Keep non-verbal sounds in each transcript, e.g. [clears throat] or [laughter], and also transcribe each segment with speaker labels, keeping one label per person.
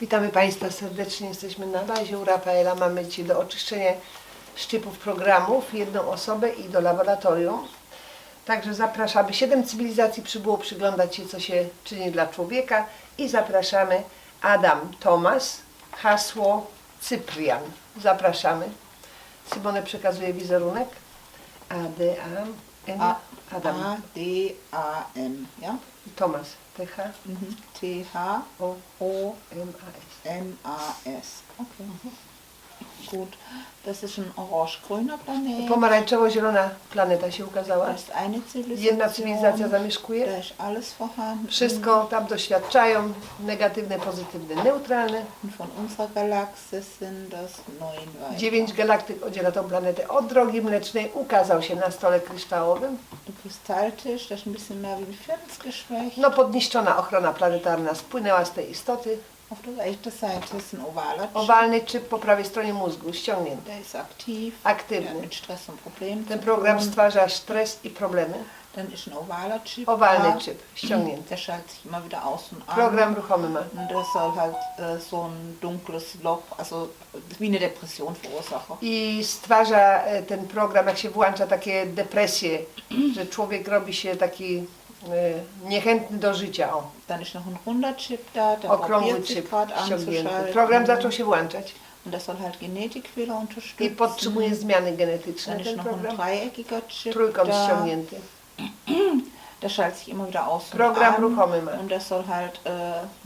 Speaker 1: Witamy Państwa serdecznie. Jesteśmy na bazie u Rafaela. Mamy Ci do oczyszczenia szczypów programów, jedną osobę i do laboratorium. Także zapraszamy. Siedem cywilizacji przybyło przyglądać się, co się czyni dla człowieka. I zapraszamy Adam Tomas, hasło Cyprian. Zapraszamy. Simone przekazuje wizerunek. A, D, A, Adam.
Speaker 2: A, D, A, M, ja?
Speaker 1: Tomas. T, H,
Speaker 2: Mhm. T, H,
Speaker 1: O,
Speaker 2: O,
Speaker 1: M, A, S.
Speaker 2: M, A, S. Okay. Gut. Das ist ein orange-grüner Planet.
Speaker 1: Pomarańczowo-zielona planeta się ukazała.
Speaker 2: Da ist eine.
Speaker 1: Jedna cywilizacja zamieszkuje.
Speaker 2: Da ist alles vorhanden.
Speaker 1: Wszystko tam doświadczają, negatywne, pozytywne, neutralne.
Speaker 2: Und von unserer Galaxie sind das neun.
Speaker 1: Dziewięć galaktyk oddziela tą planetę od drogi mlecznej. Ukazał się na stole kryształowym.
Speaker 2: Kristalltisch, das ist ein bisschen mehr wie Films geschwächt.
Speaker 1: No podniszczona ochrona planetarna spłynęła z tej istoty.
Speaker 2: Chip.
Speaker 1: Owalny czyp po prawej stronie mózgu ściągnięty.
Speaker 2: Der ist aktiv.
Speaker 1: Aktywny.
Speaker 2: Mit Stress und Problemen
Speaker 1: Ten program stwarza stres i problemy.
Speaker 2: Dann ist ein ovaler Chip.
Speaker 1: Owalny czyp ściągnięty.
Speaker 2: Der schaltet sich immer wieder aus und an.
Speaker 1: Program ruchomy ma.
Speaker 2: Und das soll halt äh, so ein dunkles Loch, also wie eine Depression verursachen.
Speaker 1: I stwarza e, ten program, jak się włącza takie depresje, że człowiek robi się taki niechętny do życia. O,
Speaker 2: Dann ist noch ein runder Chip da, der
Speaker 1: okrągły
Speaker 2: gerade
Speaker 1: ściągnięty. Program zaczął się włączać
Speaker 2: Und das soll halt Genetikfehler
Speaker 1: i
Speaker 2: unterstützen.
Speaker 1: podtrzymuje zmiany genetyczne
Speaker 2: Dann ist noch ein dreieckiger Chip
Speaker 1: Trójkąt
Speaker 2: da,
Speaker 1: ściągnięty. [clears throat]
Speaker 2: der schaltet sich immer wieder aus und
Speaker 1: Program
Speaker 2: an.
Speaker 1: ruchomy ma.
Speaker 2: Und das soll halt äh,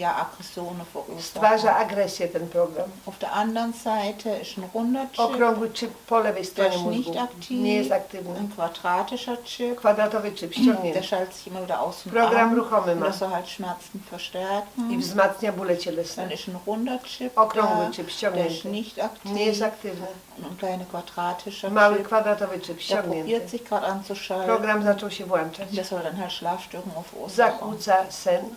Speaker 2: ja, Aggressionen verursachen.
Speaker 1: Stwarza agresję ten program.
Speaker 2: Auf der anderen Seite ist ein runder Chip,
Speaker 1: Okrągły czyp po lewej
Speaker 2: der
Speaker 1: stronie
Speaker 2: ist
Speaker 1: mózgu.
Speaker 2: nicht aktiv.
Speaker 1: Nie jest aktywny.
Speaker 2: Ein quadratischer Chip,
Speaker 1: Kwadratowy czyp
Speaker 2: der
Speaker 1: ściągnięty.
Speaker 2: schaltet sich immer wieder aus und
Speaker 1: Program
Speaker 2: an.
Speaker 1: ruchomy
Speaker 2: Und
Speaker 1: ma.
Speaker 2: das soll halt Schmerzen verstärken.
Speaker 1: I wzmacnia bóle
Speaker 2: Dann
Speaker 1: cielesne.
Speaker 2: ist ein runder Chip
Speaker 1: Okrągły
Speaker 2: da, der ist
Speaker 1: ściągnięty.
Speaker 2: nicht aktiv.
Speaker 1: Nie jest aktywny.
Speaker 2: Und ein kleiner quadratischer
Speaker 1: Mały
Speaker 2: Chip,
Speaker 1: kwadratowy czyp
Speaker 2: der
Speaker 1: ściągnięty.
Speaker 2: probiert sich gerade anzuschalten.
Speaker 1: Program zaczął się włączać.
Speaker 2: Der soll dann halt Schlafstörungen verursachen.
Speaker 1: Zakłóca sen.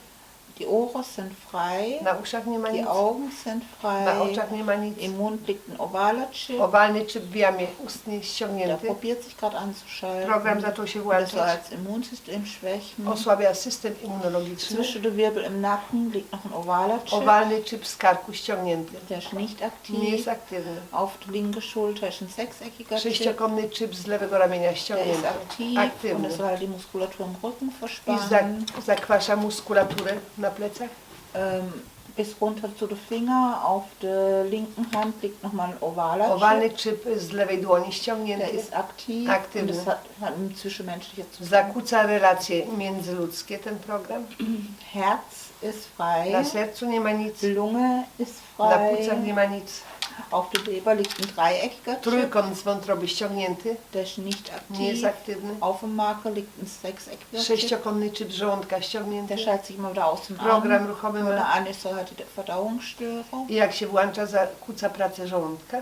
Speaker 2: Die Ohren sind frei,
Speaker 1: Na uszach nie ma nic.
Speaker 2: die Augen sind
Speaker 1: Na
Speaker 2: frei,
Speaker 1: oczach nie ma nic.
Speaker 2: im Mund liegt ein ovaler Chip,
Speaker 1: Owalny czyp w jamie ustnej
Speaker 2: der
Speaker 1: ściągnięty.
Speaker 2: probiert sich gerade anzuschalten.
Speaker 1: Program zaczął się włączać.
Speaker 2: das Immunsystem schwächen.
Speaker 1: Osłabia system immunologiczny.
Speaker 2: Zwischen den Wirbel im Nacken liegt noch ein ovaler Chip,
Speaker 1: Owalny czyp z karku ściągnięty.
Speaker 2: der ist nicht
Speaker 1: Nie
Speaker 2: aktiv.
Speaker 1: jest aktywny.
Speaker 2: Auf der linken Schulter ist ein sechseckiger Chip,
Speaker 1: Sześciokątny czyp z lewego ramienia
Speaker 2: der ist
Speaker 1: ściągnięty.
Speaker 2: aktiv und
Speaker 1: Aktywny.
Speaker 2: das soll die Muskulatur im Rücken
Speaker 1: I
Speaker 2: verspannen.
Speaker 1: zakwasza muskulaturę na plecach.
Speaker 2: Ähm, bis runter zu den Finger. Auf der linken Hand liegt nochmal ein ovaler
Speaker 1: Owalny
Speaker 2: Chip.
Speaker 1: czyp z lewej dłoni
Speaker 2: Der
Speaker 1: ściągnięty.
Speaker 2: ist aktiv
Speaker 1: Aktywny.
Speaker 2: und das hat, hat ein zwischenmenschlicher zu tun.
Speaker 1: Zakłóca relacje międzyludzkie ten program.
Speaker 2: Herz ist frei,
Speaker 1: Na sercu nie ma nic.
Speaker 2: Lunge ist
Speaker 1: Na płucach nie
Speaker 2: frei,
Speaker 1: ma nic.
Speaker 2: Auf der Leber liegt ein dreieckiger Chip,
Speaker 1: Trójkąt ściągnięty.
Speaker 2: der ist nicht
Speaker 1: Nie jest
Speaker 2: aktiv.
Speaker 1: aktywny.
Speaker 2: Auf dem Marker liegt ein
Speaker 1: Sześciokątny czyp z żołądka ściągnięty.
Speaker 2: der schaltet sich immer wieder aus und
Speaker 1: Program
Speaker 2: an.
Speaker 1: ruchomy ma.
Speaker 2: an ist, so hat die Verdauungsstörung.
Speaker 1: I jak się włącza, zakłóca pracę żołądka.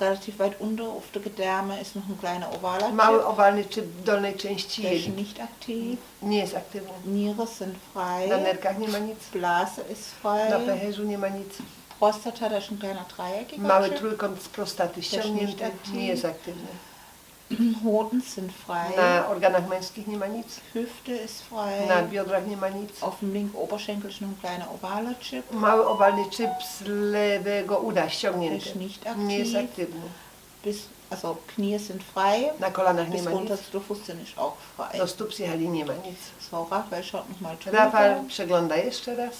Speaker 2: Relativ weit unter auf der Gedärme ist noch ein kleiner ovaler
Speaker 1: Mały owalny czyp w dolnej części
Speaker 2: der ist nicht aktiv.
Speaker 1: Nie jest aktywny.
Speaker 2: Niere sind frei.
Speaker 1: Na nerkach nie ma nic.
Speaker 2: Blase ist
Speaker 1: Na
Speaker 2: frei.
Speaker 1: pęcherzu nie ma nic.
Speaker 2: Prostata, ein kleiner dreieckiger
Speaker 1: Mały
Speaker 2: Chip.
Speaker 1: trójkąt z prostaty ściągnięty. Nie jest aktywny.
Speaker 2: Hoden sind frei.
Speaker 1: Na organach męskich nie ma nic.
Speaker 2: Hüfte ist frei.
Speaker 1: Na biodrach nie ma nic.
Speaker 2: Auf dem linken Oberschenkel ist noch ein kleiner ovaler Chip.
Speaker 1: Mały owalny czyp z lewego uda
Speaker 2: Der
Speaker 1: ściągnięty.
Speaker 2: ist nicht
Speaker 1: Nie jest
Speaker 2: aktiv.
Speaker 1: aktywny.
Speaker 2: Bis, also Knie sind frei.
Speaker 1: Na kolanach nie
Speaker 2: Bis
Speaker 1: ma
Speaker 2: runter
Speaker 1: nic.
Speaker 2: zu der Fußzehen ist auch frei.
Speaker 1: Do stóp zjechali nie ma nic.
Speaker 2: So, Raphael schaut nochmal drüber.
Speaker 1: przegląda jeszcze raz.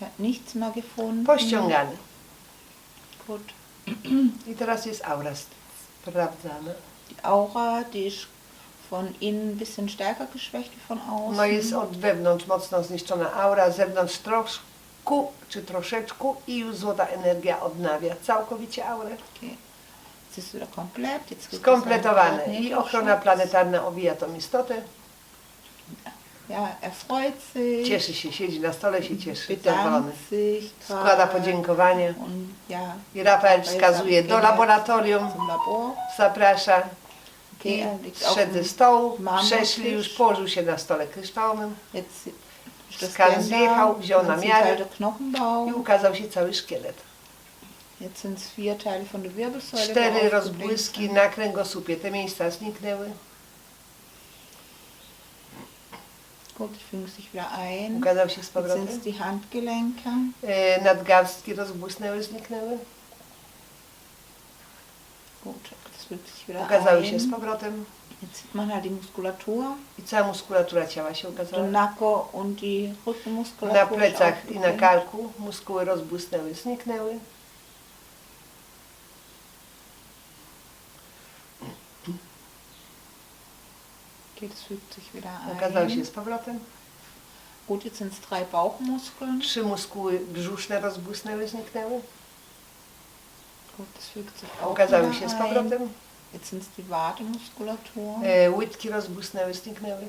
Speaker 2: Er hat nichts mehr gefunden.
Speaker 1: Pościągany.
Speaker 2: Gut.
Speaker 1: I teraz jest aura sprawdzana.
Speaker 2: Die Aura, die ist von innen ein bisschen stärker geschwächt wie von außen.
Speaker 1: No jest od wewnątrz mocno zniszczona aura, z zewnątrz troszkę czy troszeczkę i już złota energia odnawia całkowicie aurę.
Speaker 2: Okay. Ist komplett.
Speaker 1: Skompletowane i ochrona planetarna owija tą istotę.
Speaker 2: Ja, er freut sich,
Speaker 1: Cieszy się, siedzi na stole, się cieszy, zadowolony.
Speaker 2: bedankt sich
Speaker 1: Składa
Speaker 2: gerade.
Speaker 1: podziękowania.
Speaker 2: Und ja,
Speaker 1: I Rafael wskazuje do laboratorium,
Speaker 2: zum Labor.
Speaker 1: zaprasza.
Speaker 2: Okay,
Speaker 1: I
Speaker 2: er liegt auf
Speaker 1: zszedł ze
Speaker 2: dem
Speaker 1: stołu, przeszli już, położył się na stole kryształowym
Speaker 2: Jetzt ist das
Speaker 1: Skan zjechał, wziął na miarę.
Speaker 2: Knochenbau.
Speaker 1: i ukazał się cały szkielet.
Speaker 2: Jetzt sind es vier Teile von der Wirbelsäule.
Speaker 1: Cztery rozbłyski na kręgosłupie, te miejsca zniknęły.
Speaker 2: Gut, die fügen sich wieder ein.
Speaker 1: Ukazał się z
Speaker 2: Jetzt
Speaker 1: powrotem.
Speaker 2: es die Handgelenke.
Speaker 1: E, nadgarstki rozbłysnęły, zniknęły.
Speaker 2: Gut, das fügt sich wieder
Speaker 1: Ukazały się z
Speaker 2: ein.
Speaker 1: powrotem.
Speaker 2: Jetzt sieht man halt die Muskulatur.
Speaker 1: I cała muskulatura ciała się ukazała.
Speaker 2: Nacken und die Rückenmuskulatur.
Speaker 1: Na plecach i na karku muskuły rozbłysnęły, zniknęły.
Speaker 2: Das fügt sich wieder
Speaker 1: się
Speaker 2: ein.
Speaker 1: z powrotem.
Speaker 2: Gut, jetzt sind es drei Bauchmuskeln.
Speaker 1: Trzy muskuły brzuszne rozbłysnęły, zniknęły.
Speaker 2: Gut, das fügt sich auch
Speaker 1: Ukazały
Speaker 2: wieder
Speaker 1: się z
Speaker 2: ein.
Speaker 1: powrotem.
Speaker 2: Jetzt sind es die Wademuskulatur.
Speaker 1: E, łydki rozbłysnęły, zniknęły.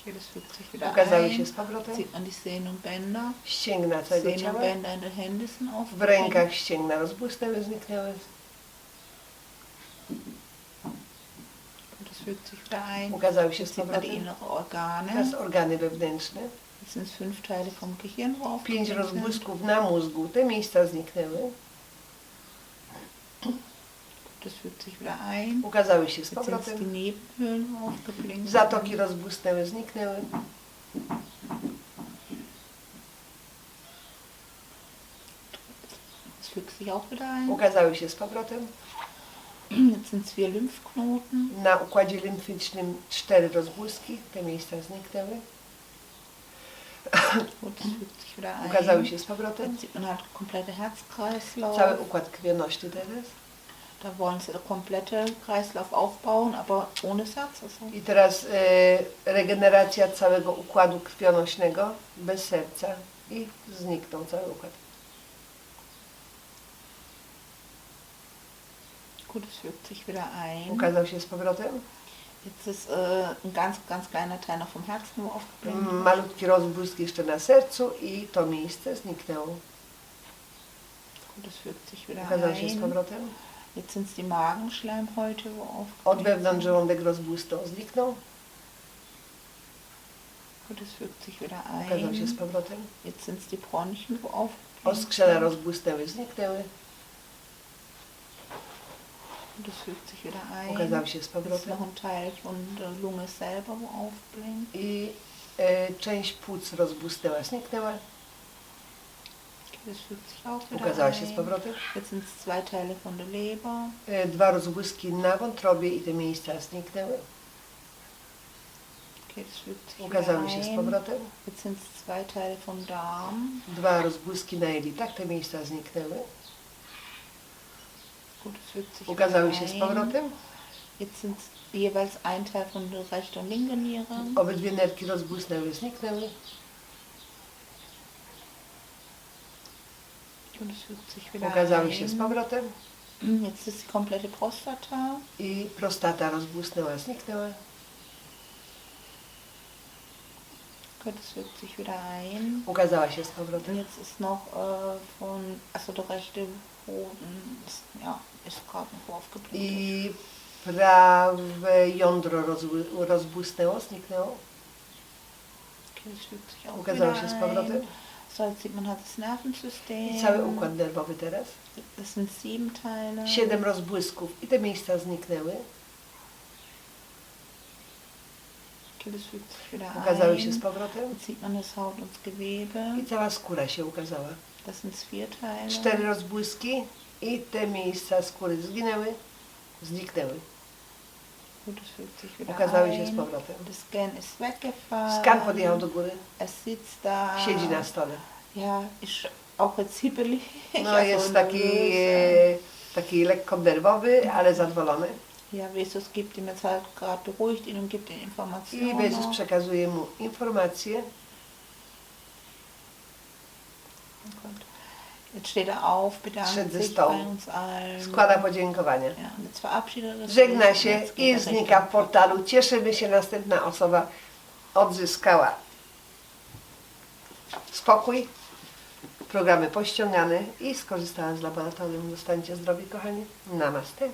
Speaker 2: Okay, das fügt sich wieder
Speaker 1: Ukazały się
Speaker 2: ein.
Speaker 1: z powrotem.
Speaker 2: Sieht man die Sehnenbänder.
Speaker 1: Ścięgna całego ciała.
Speaker 2: Sehnenbänder in den Händen sind
Speaker 1: W
Speaker 2: aufgedehnt.
Speaker 1: rękach ścięgna rozbłysnęły, zniknęły. Ukazały się z
Speaker 2: inneren Organe.
Speaker 1: Teraz organy wewnętrzne.
Speaker 2: Jetzt sind es fünf Teile vom Gehirn, wo
Speaker 1: Pięć rozbłysków na mózgu. Te miejsca zniknęły.
Speaker 2: Das fügt sich wieder ein.
Speaker 1: Ukazały się z powrotem. Zatoki rozbłysnęły, zniknęły.
Speaker 2: Das fügt sich auch wieder ein.
Speaker 1: Ukazały się z powrotem.
Speaker 2: Jetzt sind es vier Lymphknoten.
Speaker 1: Na układzie limfycznym cztery rozbłyski. Te miejsca zniknęły.
Speaker 2: Gut, das fügt sich wieder ein.
Speaker 1: Ukazały się z powrotem.
Speaker 2: Jetzt sieht man halt komplette Herzkreislauf.
Speaker 1: Cały układ krwionośny teraz.
Speaker 2: Da wollen sie komplette Kreislauf aufbauen, aber ohne Satz. Also
Speaker 1: I teraz e, regeneracja całego układu krwionośnego bez serca. I zniknął cały układ.
Speaker 2: Gut, es fügt sich wieder ein.
Speaker 1: Ukazał się z powrotem.
Speaker 2: Jetzt ist äh, ein ganz, ganz kleiner Teil noch vom Herzen aufgeblendet.
Speaker 1: Malutki rozbłysk jeszcze na sercu i to miejsce zniknęło.
Speaker 2: Gut, es fügt sich wieder
Speaker 1: Ukazał się z
Speaker 2: ein.
Speaker 1: powrotem.
Speaker 2: Jetzt sind es die Magenschleimhäute, wo
Speaker 1: Od
Speaker 2: aufgeblendet
Speaker 1: wewnątrz żołądek rozbłysnął, zniknął.
Speaker 2: Gut, es fügt sich wieder
Speaker 1: Ukazał się z
Speaker 2: ein.
Speaker 1: powrotem.
Speaker 2: Jetzt sind es die Bronchien, wo aufgeblendet
Speaker 1: Oskrzela
Speaker 2: sind.
Speaker 1: rozbłysnęły, zniknęły.
Speaker 2: Es fügt sich wieder ein.
Speaker 1: się z
Speaker 2: Jetzt
Speaker 1: powrotem.
Speaker 2: noch ein Teil von der Lunge selber, wo aufblinkt.
Speaker 1: I e, część płuc rozbłysnęła, zniknęła.
Speaker 2: Es fügt sich auch wieder
Speaker 1: Ukazała się z
Speaker 2: ein.
Speaker 1: powrotem.
Speaker 2: Jetzt sind es zwei Teile von der Leber.
Speaker 1: E, dwa rozbłyski na wątrobie i te miejsca zniknęły.
Speaker 2: Okay, das fügt sich
Speaker 1: Ukazały się z
Speaker 2: ein.
Speaker 1: powrotem.
Speaker 2: Jetzt sind es zwei Teile vom Darm.
Speaker 1: Dwa rozbłyski na jelitach, te miejsca zniknęły.
Speaker 2: Gut, es fügt sich wieder
Speaker 1: się z powrotem.
Speaker 2: Jetzt sind es jeweils ein Teil von der rechten und linken Niere.
Speaker 1: Obydwie nerki rozbłysnęły, zniknęły.
Speaker 2: Und es fügt sich wieder
Speaker 1: Ukazały się z
Speaker 2: ein.
Speaker 1: powrotem. [clears throat]
Speaker 2: Jetzt ist die komplette Prostata.
Speaker 1: I prostata rozbłysnęła, zniknęła.
Speaker 2: Gut, es fügt sich wieder ein.
Speaker 1: Ukazała się z
Speaker 2: Und
Speaker 1: powrotem.
Speaker 2: jetzt ist noch äh, von, also der rechte Boden ist, ja,
Speaker 1: I prawe jądro rozbły, rozbłysnęło, zniknęło. Ukazało się z powrotem. I cały układ nerwowy teraz. Siedem rozbłysków i te miejsca zniknęły. Ukazały się z powrotem. I cała skóra się ukazała. Cztery rozbłyski i te miejsca skóry zginęły, zniknęły. Ukazały się z powrotem. Skan podjechał do góry, siedzi na stole. No jest taki, e, taki lekko nerwowy, ale zadowolony.
Speaker 2: Ja, Jesus gibt ihm jetzt halt gerade beruhigt ihn und gibt ihm
Speaker 1: I
Speaker 2: Informationen.
Speaker 1: Jezus przekazuje mu informacje. Szedł ze stołu. Składa podziękowania. Żegna się i
Speaker 2: er
Speaker 1: znika w portalu. Cieszymy się, następna osoba odzyskała spokój, programy pościągane i skorzystała z laboratorium. Zostańcie zdrowi, kochani. Namaste.